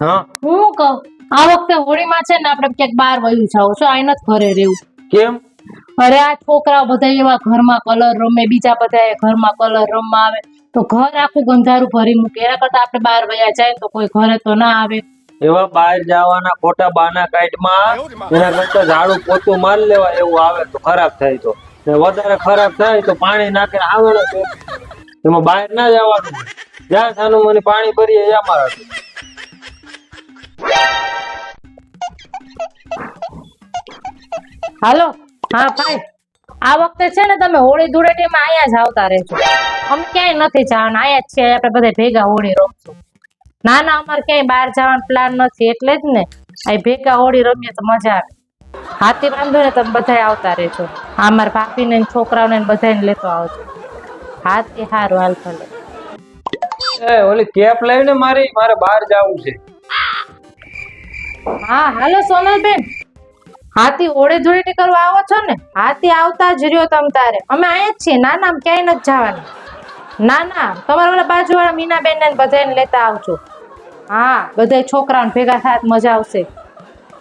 હા. હું કહું આ વખતે હોળીમાં છે ને આપણે ક્યાંક બહાર વયું જાવ છો આઈ નથી ઘરે રહેવું? કેમ? અરે આ છોકરાઓ બધા એવા ઘરમાં કલર રમે બીજા બધા ઘરમાં કલર રમવા આવે તો ઘર આખું ગંધારું ભરી મૂકે. એના કરતા આપણે બહાર વયા જાય તો કોઈ ઘરે તો ના આવે. એવા બહાર જવાના ખોટા બાના કાઢમાં એના કરતા ઝાડુ પોતું માલ લેવા એવું આવે તો ખરાબ થાય તો. વધારે ખરાબ થાય તો પાણી નાખીને આવડે એમાં બહાર ના જવાનું. જ્યાં સાનું મને પાણી ભરીએ એ અમારા હાલો? હા ભાઈ આ વખતે છે ને તમે હોળી ધૂળેટીમાં અહીંયા જ આવતા રહેજો. અમે ક્યાંય નથી જવાના, અહીંયા જ છીએ આપણે બધા ભેગા હોળી રમશું. ના ના, અમારે ક્યાંય બહાર જવાનો પ્લાન નથી. એટલે જ ને અહીં ભેગા હોળી રમીએ તો મજા આવે. હાથી બાંધો ને તમે બધા આવતા રહેજો. અમારા મારા ભાભીને છોકરાઓને બધાને લેતો આવજો. હાથી હારું, હાલ ભલે. એ, ઓલી કેપ લઈને મારી, મારે બહાર જવું છે. હા, હાલો સોનલબેન. હાથી ઓળે ધૂળેટી કરવા આવો છો ને? હાથી આવતા જ રહ્યો તમ તારે. અમે અહીંયા જ છીએ ના ના ક્યાંય નથી જવાનું. ના ના તમારા ઓલા બાજુવાળા મીનાબેન ને બધાને લેતા આવજો. હા બધા છોકરાઓને ભેગા થાય મજા આવશે.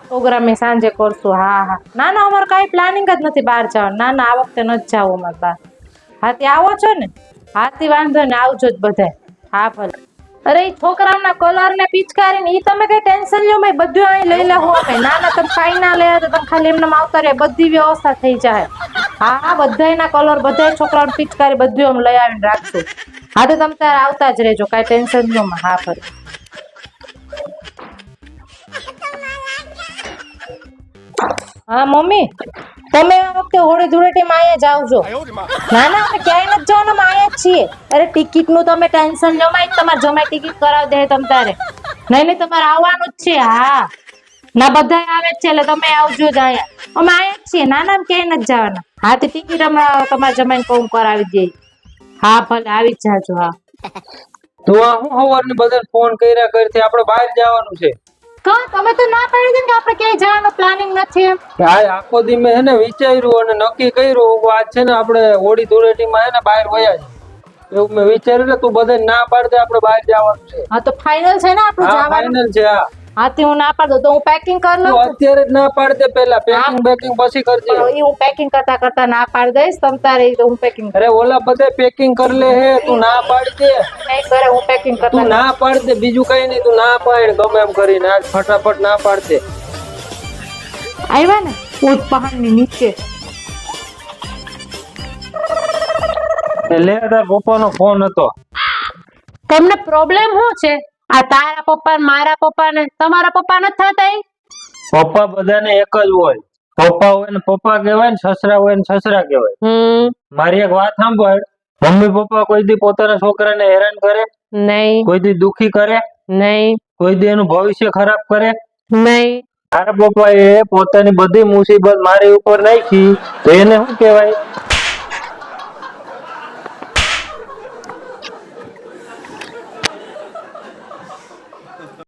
પ્રોગ્રામ સાંજે કરશું. હા હા. ના ના અમારે કાંઈ પ્લાનિંગ જ નથી બહાર જવાનું. ના ના આ વખતે નથી જવું અમારે બહાર. હાથી આવો છો ને? હાથી વાંધો ને આવજો જ બધા હા, ભલે. અરે છોકરાઓના કલર ને પિચકારી ને એ તમે કઈ ટેન્શન લ્યો, મેં બધું અહીં લઈ લેવું અમે ના ના તમે કાંઈ ના લે, તો તમે ખાલી એમને આવતા રહે, બધી વ્યવસ્થા થઈ જાય. હા હા બધાયના કલર બધાય છોકરાઓને પિચકારી, બધું અમે લઈ આવીને રાખશું. હા, તો તમે તારે આવતા જ રહેજો, કાંઈ ટેન્શન લ્યો હા, ભલે. હા, મમ્મી, તમે વખતે હોળી ધૂળેટીમાં અહીંયા જ આવજો ના ના અમે ક્યાંય નથી જવાનું અહીંયા જ છીએ. અરે ટિકિટનું તમે ટેન્શન લો માં તમારે જમાય ટિકિટ કરાવી દે તમ તારે. નહીં નહીં તમારે આવવાનું જ છે હા. ના બધા આવે જ છે એટલે તમે આવજો જ અહીંયા. અમે અહીંયા જ છીએ ના ના ક્યાંય નથી જવાના. હા તો ટિકિટ અમે તમારે જમાઈને કહું કરાવી દઈએ. હા ભલે આવી જ જાજો હા. તો આ હું સવારને બધા ફોન કર્યા કરતી આપણે બહાર જવાનું છે. તમે તો ના પાડી દીધી કે આપણે ક્યાંય જવાનો પ્લાનિંગ નથી એમ. આખો દી મેં હે ને વિચાર્યું અને નક્કી કર્યું કે આજ છે ને આપણે હોળી ધૂળેટીમાં હે ને બહાર વયા છે એવું મેં વિચાર્યું ને તું બધાને ના પાડ દે આપણે બહાર જવાનું છે. હા તો ફાઇનલ છે ને આપણું જવાનું? ફાઇનલ છે હા. હા તે હું ના પાડ તો હું પેકિંગ કરી લઉં અત્યારે જ ના પાડ દે પહેલા પેકિંગ બેકિંગ પછી કરજે. એ હું પેકિંગ કરતા કરતા ના પાડી દઈશ તમ તારે તો હું પેકિંગ અરે ઓલા બધા પેકિંગ કરી લે હે તું ના પાડ દે નહીં કરે હું પેકિંગ કરતા તું ના પાડ દે બીજું કઈ નહીં તું ના પાડ ગમે એમ કરીને આજ ફટાફટ ના પાડ દે આવ્યા ને? ઊંટ પહાડની નીચે. એટલે તાર પપ્પાનો ફોન હતો. તમને પ્રોબ્લેમ શું છે? આ તારા પપ્પા મારા પપ્પા ને તમારા પપ્પા નથી થતા પપ્પા બધાને એક જ હોય. પપ્પા હોય ને પપ્પા કહેવાય ને સસરા હોય ને સસરા કહેવાય. મારી એક વાત સાંભળ. મમ્મી પપ્પા કોઈ દી પોતાના છોકરાને હેરાન કરે? નહીં. કોઈ દી દુખી કરે? નહીં. કોઈ દી એનું ભવિષ્ય ખરાબ કરે? નહીં. તારા પપ્પા એ પોતાની બધી મુસીબત મારી ઉપર નાખી તો એને શું કહેવાય?